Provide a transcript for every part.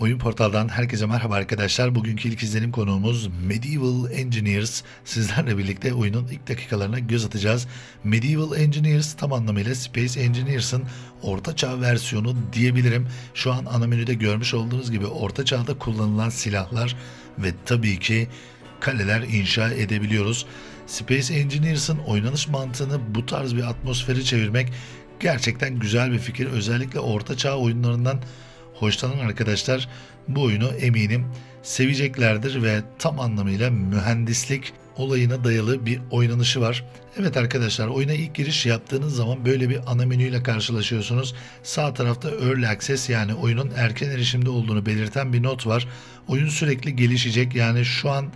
Oyun Portal'dan herkese merhaba arkadaşlar. Bugünkü ilk izlenim konuğumuz Medieval Engineers. Sizlerle birlikte oyunun ilk dakikalarına göz atacağız. Medieval Engineers tam anlamıyla Space Engineers'ın orta çağ versiyonu diyebilirim. Şu an ana menüde görmüş olduğunuz gibi orta çağda kullanılan silahlar ve tabii ki kaleler inşa edebiliyoruz. Space Engineers'ın oynanış mantığını bu tarz bir atmosferi çevirmek gerçekten güzel bir fikir. Özellikle orta çağ oyunlarından hoşlanan arkadaşlar bu oyunu eminim seveceklerdir ve tam anlamıyla mühendislik olayına dayalı bir oynanışı var. Evet arkadaşlar oyuna ilk giriş yaptığınız zaman böyle bir ana menüyle karşılaşıyorsunuz. Sağ tarafta Early Access yani oyunun erken erişimde olduğunu belirten bir not var. Oyun sürekli gelişecek yani şu an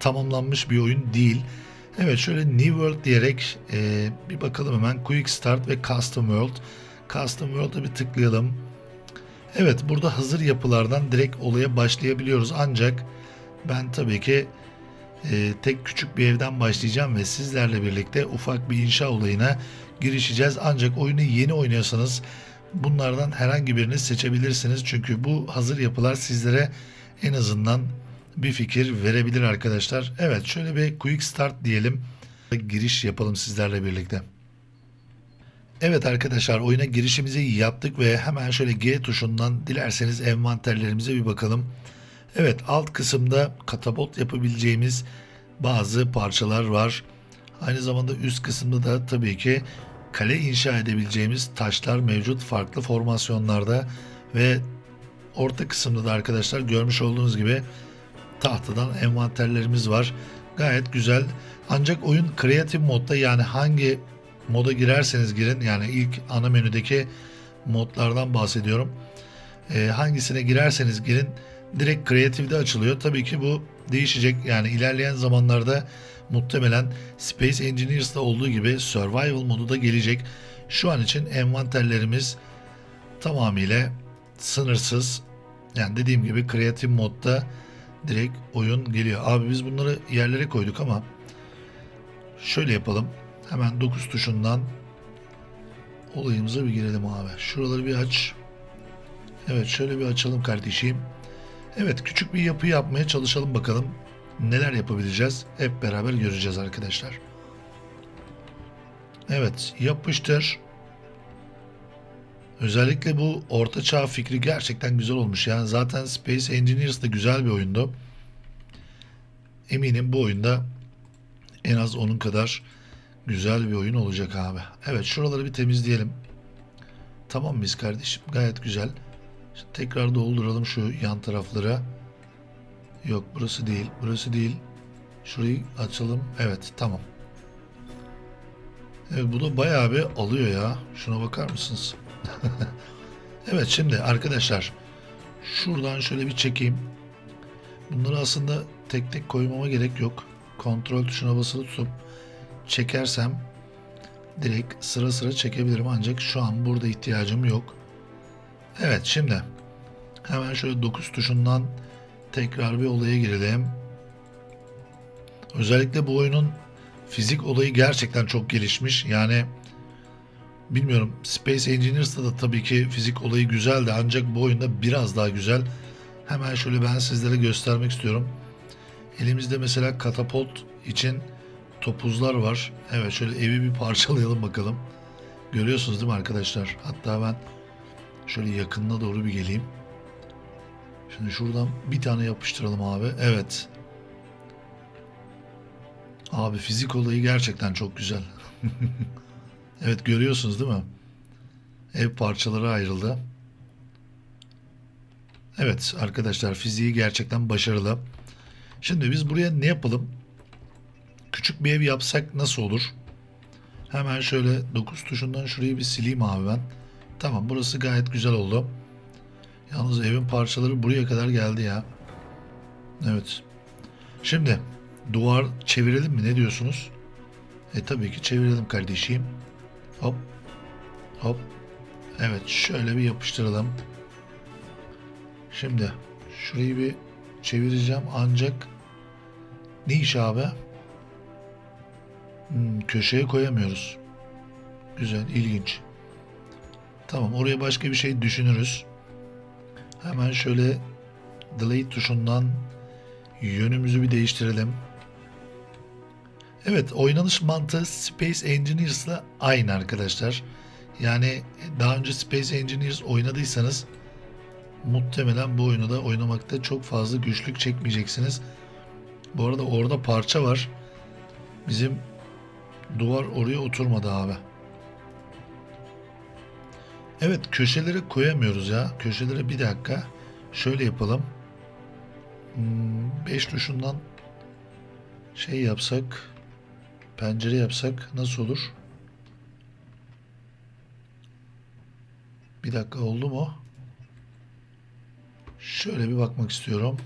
tamamlanmış bir oyun değil. Evet şöyle New World diyerek e, bir bakalım hemen Quick Start ve Custom World. Custom World'a bir tıklayalım. Evet burada hazır yapılardan direkt olaya başlayabiliyoruz ancak ben tabii ki e, tek küçük bir evden başlayacağım ve sizlerle birlikte ufak bir inşa olayına girişeceğiz. Ancak oyunu yeni oynuyorsanız bunlardan herhangi birini seçebilirsiniz. Çünkü bu hazır yapılar sizlere en azından bir fikir verebilir arkadaşlar. Evet şöyle bir quick start diyelim. Giriş yapalım sizlerle birlikte. Evet arkadaşlar oyuna girişimizi yaptık ve hemen şöyle G tuşundan dilerseniz envanterlerimize bir bakalım. Evet alt kısımda katapult yapabileceğimiz bazı parçalar var. Aynı zamanda üst kısımda da tabii ki kale inşa edebileceğimiz taşlar mevcut farklı formasyonlarda ve orta kısımda da arkadaşlar görmüş olduğunuz gibi tahtadan envanterlerimiz var. Gayet güzel. Ancak oyun kreatif modda yani hangi moda girerseniz girin yani ilk ana menüdeki modlardan bahsediyorum. Ee, hangisine girerseniz girin direkt kreatifde açılıyor. Tabii ki bu değişecek yani ilerleyen zamanlarda muhtemelen Space Engineers'da olduğu gibi Survival modu da gelecek. Şu an için envanterlerimiz tamamıyla sınırsız. Yani dediğim gibi kreatif modda direkt oyun geliyor. Abi biz bunları yerlere koyduk ama şöyle yapalım. Hemen 9 tuşundan olayımıza bir girelim abi. Şuraları bir aç. Evet şöyle bir açalım kardeşim. Evet küçük bir yapı yapmaya çalışalım bakalım. Neler yapabileceğiz hep beraber göreceğiz arkadaşlar. Evet yapıştır. Özellikle bu orta çağ fikri gerçekten güzel olmuş. Yani zaten Space Engineers de güzel bir oyundu. Eminim bu oyunda en az onun kadar güzel bir oyun olacak abi. Evet şuraları bir temizleyelim. Tamam mıyız kardeşim? Gayet güzel. Şimdi tekrar dolduralım şu yan taraflara. Yok burası değil. Burası değil. Şurayı açalım. Evet tamam. Evet bu da bayağı bir alıyor ya. Şuna bakar mısınız? evet şimdi arkadaşlar şuradan şöyle bir çekeyim. Bunları aslında tek tek koymama gerek yok. Kontrol tuşuna basılı tutup çekersem direkt sıra sıra çekebilirim ancak şu an burada ihtiyacım yok. Evet şimdi hemen şöyle 9 tuşundan tekrar bir olaya girelim. Özellikle bu oyunun fizik olayı gerçekten çok gelişmiş. Yani bilmiyorum Space Engineers'ta da tabii ki fizik olayı güzeldi ancak bu oyunda biraz daha güzel. Hemen şöyle ben sizlere göstermek istiyorum. Elimizde mesela katapult için topuzlar var. Evet şöyle evi bir parçalayalım bakalım. Görüyorsunuz değil mi arkadaşlar? Hatta ben şöyle yakınına doğru bir geleyim. Şimdi şuradan bir tane yapıştıralım abi. Evet. Abi fizik olayı gerçekten çok güzel. evet görüyorsunuz değil mi? Ev parçaları ayrıldı. Evet arkadaşlar fiziği gerçekten başarılı. Şimdi biz buraya ne yapalım? Küçük bir ev yapsak nasıl olur? Hemen şöyle 9 tuşundan şurayı bir sileyim abi ben. Tamam burası gayet güzel oldu. Yalnız evin parçaları buraya kadar geldi ya. Evet. Şimdi duvar çevirelim mi ne diyorsunuz? E tabii ki çevirelim kardeşim. Hop. Hop. Evet şöyle bir yapıştıralım. Şimdi şurayı bir çevireceğim ancak ne iş abi? Hmm, köşeye koyamıyoruz. Güzel, ilginç. Tamam, oraya başka bir şey düşünürüz. Hemen şöyle delay tuşundan yönümüzü bir değiştirelim. Evet, oynanış mantığı Space Engineers'la aynı arkadaşlar. Yani daha önce Space Engineers oynadıysanız muhtemelen bu oyunu da oynamakta çok fazla güçlük çekmeyeceksiniz. Bu arada orada parça var. Bizim duvar oraya oturmadı abi. Evet köşelere koyamıyoruz ya. Köşelere bir dakika. Şöyle yapalım. 5 tuşundan şey yapsak pencere yapsak nasıl olur? Bir dakika oldu mu? Şöyle bir bakmak istiyorum.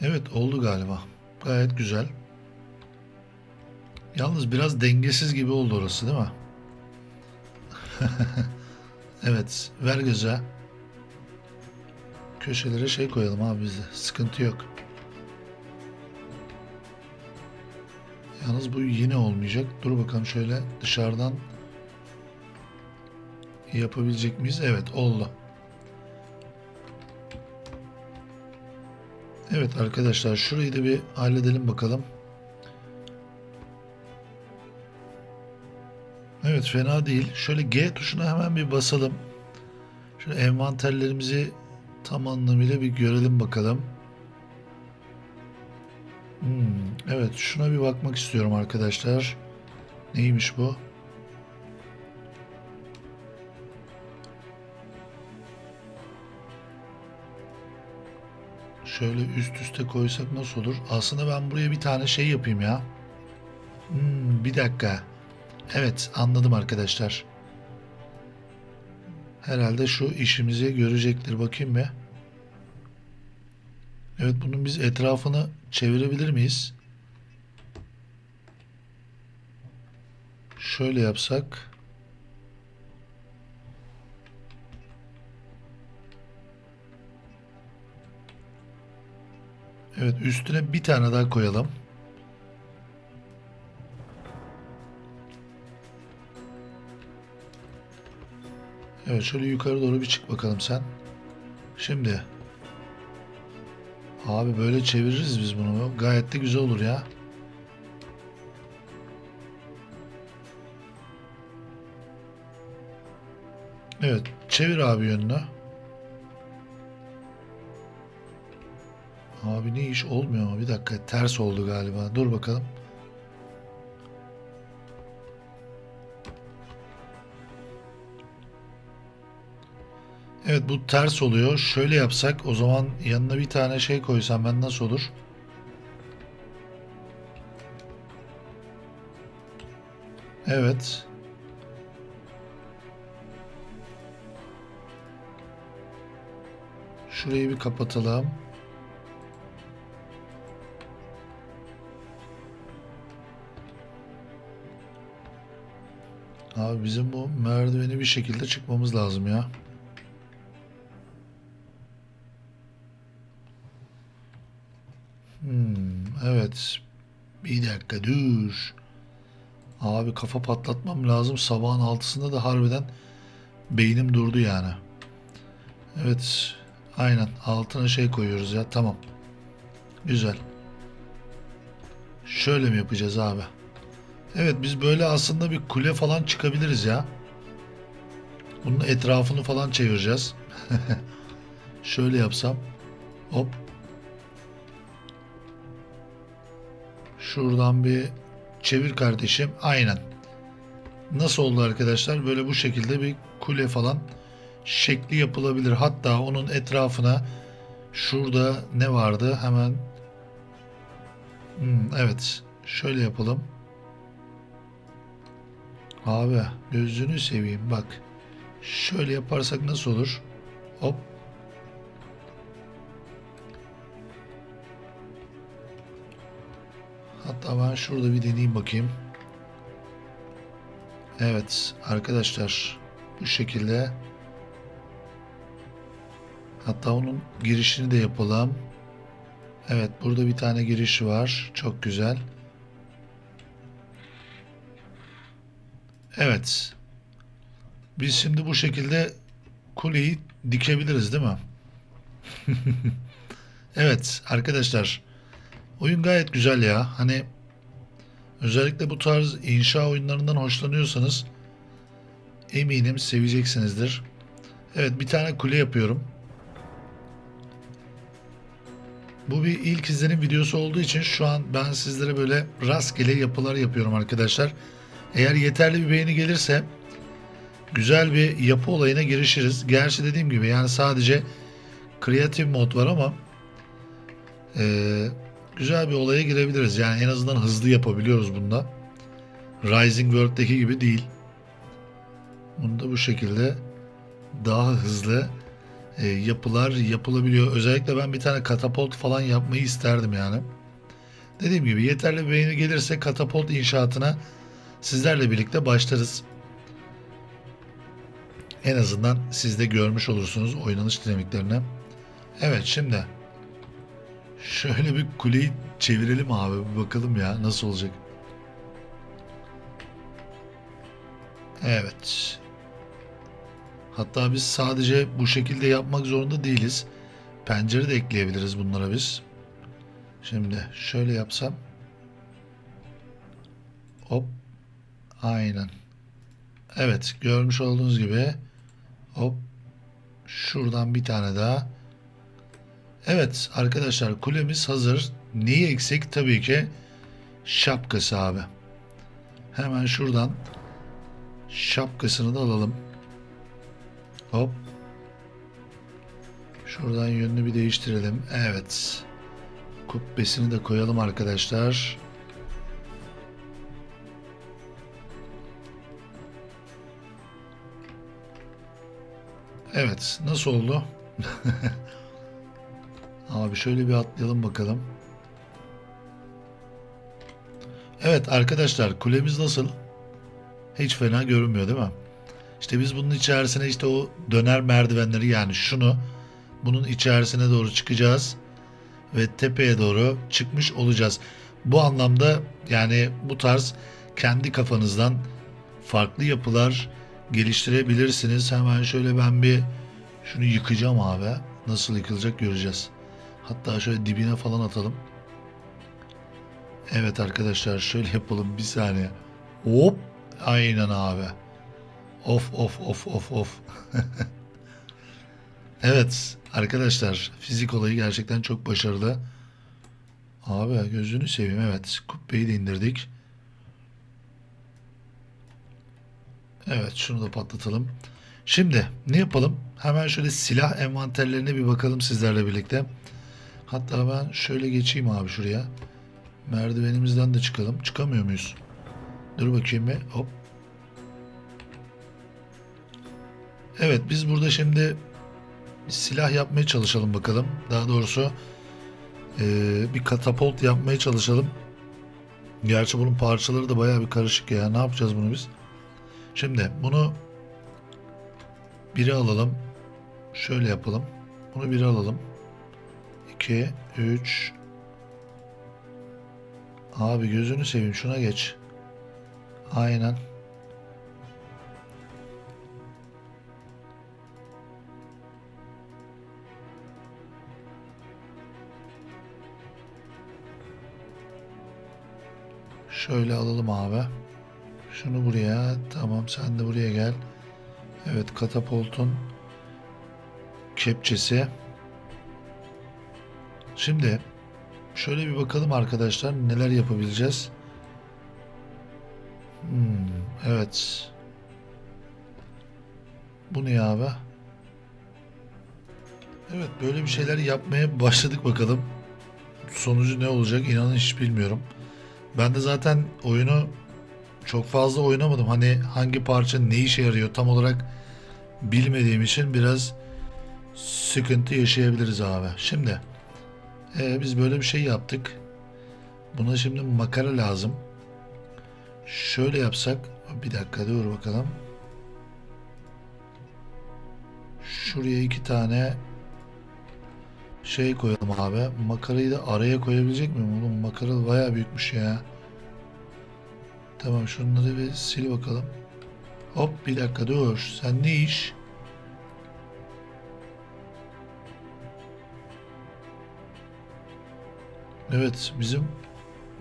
Evet oldu galiba. Gayet güzel. Yalnız biraz dengesiz gibi oldu orası değil mi? evet ver göze. Köşelere şey koyalım abi biz de. Sıkıntı yok. Yalnız bu yine olmayacak. Dur bakalım şöyle dışarıdan yapabilecek miyiz? Evet oldu. Evet arkadaşlar şurayı da bir halledelim bakalım. Evet fena değil. Şöyle G tuşuna hemen bir basalım. Şöyle envanterlerimizi tam anlamıyla bir görelim bakalım. Hmm, evet şuna bir bakmak istiyorum arkadaşlar. Neymiş bu? Şöyle üst üste koysak nasıl olur? Aslında ben buraya bir tane şey yapayım ya. Hmm, bir dakika. Evet anladım arkadaşlar. Herhalde şu işimizi görecektir. Bakayım bir. Evet bunun biz etrafını çevirebilir miyiz? Şöyle yapsak. Evet üstüne bir tane daha koyalım. Evet şöyle yukarı doğru bir çık bakalım sen. Şimdi. Abi böyle çeviririz biz bunu. Gayet de güzel olur ya. Evet çevir abi yönünü. Abi ne iş olmuyor ama bir dakika ters oldu galiba. Dur bakalım. Evet bu ters oluyor. Şöyle yapsak o zaman yanına bir tane şey koysam ben nasıl olur? Evet. Şurayı bir kapatalım. Abi bizim bu merdiveni bir şekilde çıkmamız lazım ya. Hmm, evet. Bir dakika dur. Abi kafa patlatmam lazım. Sabahın altısında da harbiden beynim durdu yani. Evet. Aynen. Altına şey koyuyoruz ya. Tamam. Güzel. Şöyle mi yapacağız abi? Evet biz böyle aslında bir kule falan çıkabiliriz ya. Bunun etrafını falan çevireceğiz. Şöyle yapsam. Hop. Şuradan bir çevir kardeşim. Aynen. Nasıl oldu arkadaşlar? Böyle bu şekilde bir kule falan şekli yapılabilir. Hatta onun etrafına şurada ne vardı? Hemen Hmm, evet. Şöyle yapalım. Abi gözünü seveyim bak. Şöyle yaparsak nasıl olur? Hop. Hatta ben şurada bir deneyeyim bakayım. Evet arkadaşlar bu şekilde hatta onun girişini de yapalım. Evet burada bir tane giriş var. Çok güzel. Evet. Biz şimdi bu şekilde kuleyi dikebiliriz değil mi? evet arkadaşlar oyun gayet güzel ya. Hani özellikle bu tarz inşa oyunlarından hoşlanıyorsanız eminim seveceksinizdir. Evet bir tane kule yapıyorum. Bu bir ilk izlenim videosu olduğu için şu an ben sizlere böyle rastgele yapılar yapıyorum arkadaşlar. Eğer yeterli bir beğeni gelirse güzel bir yapı olayına girişiriz. Gerçi dediğim gibi yani sadece kreatif mod var ama eee, güzel bir olaya girebiliriz. Yani en azından hızlı yapabiliyoruz bunda. Rising World'deki gibi değil. Bunda bu şekilde daha hızlı e, yapılar yapılabiliyor. Özellikle ben bir tane katapult falan yapmayı isterdim yani. Dediğim gibi yeterli beğeni gelirse katapult inşaatına sizlerle birlikte başlarız. En azından siz de görmüş olursunuz oynanış dinamiklerini. Evet şimdi şöyle bir kuleyi çevirelim abi bir bakalım ya nasıl olacak. Evet. Hatta biz sadece bu şekilde yapmak zorunda değiliz. Pencere de ekleyebiliriz bunlara biz. Şimdi şöyle yapsam. Hop. Aynen. Evet görmüş olduğunuz gibi hop şuradan bir tane daha. Evet arkadaşlar kulemiz hazır. Neyi eksik? Tabii ki şapkası abi. Hemen şuradan şapkasını da alalım. Hop. Şuradan yönünü bir değiştirelim. Evet. Kubbesini de koyalım arkadaşlar. Evet. Nasıl oldu? Abi şöyle bir atlayalım bakalım. Evet arkadaşlar kulemiz nasıl? Hiç fena görünmüyor değil mi? İşte biz bunun içerisine işte o döner merdivenleri yani şunu bunun içerisine doğru çıkacağız ve tepeye doğru çıkmış olacağız. Bu anlamda yani bu tarz kendi kafanızdan farklı yapılar geliştirebilirsiniz. Hemen şöyle ben bir şunu yıkacağım abi. Nasıl yıkılacak göreceğiz. Hatta şöyle dibine falan atalım. Evet arkadaşlar şöyle yapalım bir saniye. Hop aynen abi. Of of of of of. evet arkadaşlar fizik olayı gerçekten çok başarılı. Abi gözünü seveyim evet kubbeyi de indirdik. Evet şunu da patlatalım. Şimdi ne yapalım? Hemen şöyle silah envanterlerine bir bakalım sizlerle birlikte. Hatta ben şöyle geçeyim abi şuraya. Merdivenimizden de çıkalım. Çıkamıyor muyuz? Dur bakayım bir. Hop. Evet biz burada şimdi silah yapmaya çalışalım bakalım. Daha doğrusu eee, bir katapult yapmaya çalışalım. Gerçi bunun parçaları da bayağı bir karışık ya. Ne yapacağız bunu biz? Şimdi bunu biri alalım. Şöyle yapalım. Bunu biri alalım. 2, 3. Abi gözünü seveyim şuna geç. Aynen. Şöyle alalım abi. Şunu buraya. Tamam sen de buraya gel. Evet katapultun kepçesi. Şimdi şöyle bir bakalım arkadaşlar neler yapabileceğiz. Hmm, evet. Bu ne abi? Evet böyle bir şeyler yapmaya başladık bakalım. Sonucu ne olacak inanın hiç bilmiyorum. Ben de zaten oyunu çok fazla oynamadım. Hani hangi parça ne işe yarıyor tam olarak bilmediğim için biraz sıkıntı yaşayabiliriz abi. Şimdi e, biz böyle bir şey yaptık. Buna şimdi makara lazım. Şöyle yapsak bir dakika dur bakalım. Şuraya iki tane şey koyalım abi. Makarayı da araya koyabilecek miyim? Oğlum makara bayağı büyükmüş ya. Tamam şunları bir sil bakalım. Hop bir dakika dur. Sen ne iş? Evet bizim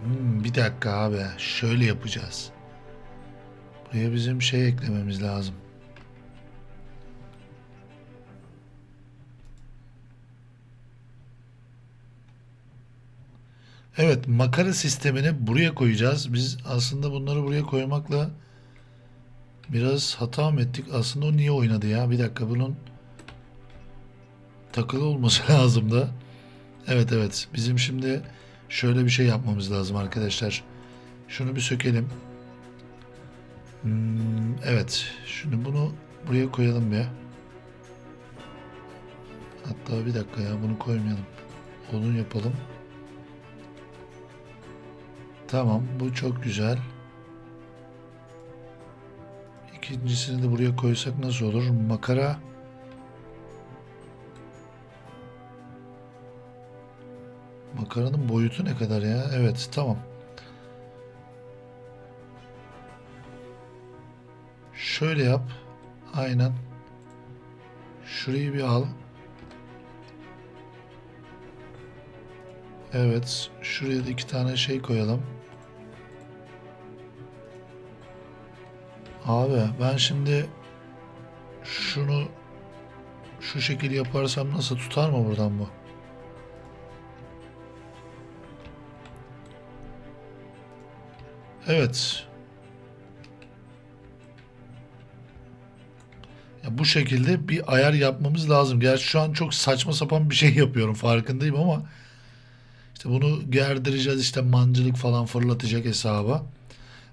Hmm, bir dakika abi şöyle yapacağız. Buraya bizim şey eklememiz lazım. Evet makara sistemini buraya koyacağız. Biz aslında bunları buraya koymakla biraz hata mı ettik? Aslında o niye oynadı ya? Bir dakika bunun takılı olması lazım da. Evet evet bizim şimdi şöyle bir şey yapmamız lazım arkadaşlar. Şunu bir sökelim. Hmm, evet. Şimdi bunu buraya koyalım bir. Hatta bir dakika ya bunu koymayalım. Odun yapalım. Tamam bu çok güzel. İkincisini de buraya koysak nasıl olur? Makara. Makaranın boyutu ne kadar ya? Evet tamam. Şöyle yap. Aynen. Şurayı bir al. Evet. Şuraya da iki tane şey koyalım. Abi ben şimdi şunu şu şekil yaparsam nasıl tutar mı buradan bu? Evet. Ya bu şekilde bir ayar yapmamız lazım. Gerçi şu an çok saçma sapan bir şey yapıyorum farkındayım ama işte bunu gerdireceğiz işte mancılık falan fırlatacak hesaba.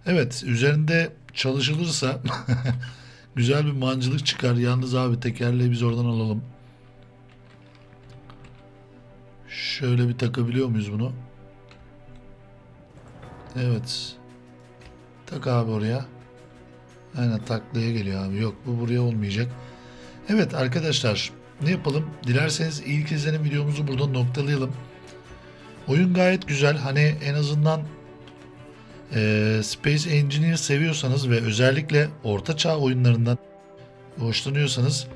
Evet üzerinde çalışılırsa güzel bir mancılık çıkar. Yalnız abi tekerleği biz oradan alalım. Şöyle bir takabiliyor muyuz bunu? Evet. Tak abi oraya. Aynen taklaya geliyor abi. Yok bu buraya olmayacak. Evet arkadaşlar ne yapalım? Dilerseniz ilk izlenim videomuzu burada noktalayalım. Oyun gayet güzel. Hani en azından e, Space Engineer seviyorsanız ve özellikle orta çağ oyunlarından hoşlanıyorsanız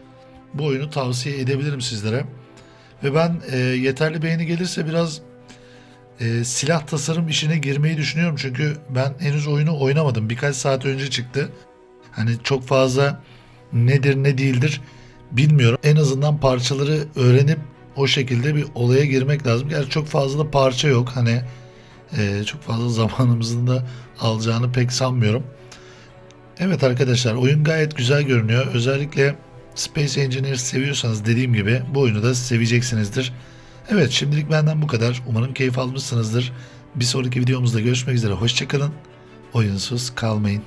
bu oyunu tavsiye edebilirim sizlere. Ve ben e, yeterli beğeni gelirse biraz e, silah tasarım işine girmeyi düşünüyorum. Çünkü ben henüz oyunu oynamadım. Birkaç saat önce çıktı. Hani çok fazla nedir ne değildir bilmiyorum. En azından parçaları öğrenip o şekilde bir olaya girmek lazım. Gerçi çok fazla da parça yok. Hani e, çok fazla zamanımızın da alacağını pek sanmıyorum. Evet arkadaşlar oyun gayet güzel görünüyor. Özellikle Space Engineers seviyorsanız dediğim gibi bu oyunu da seveceksinizdir. Evet şimdilik benden bu kadar. Umarım keyif almışsınızdır. Bir sonraki videomuzda görüşmek üzere. Hoşçakalın. Oyunsuz kalmayın.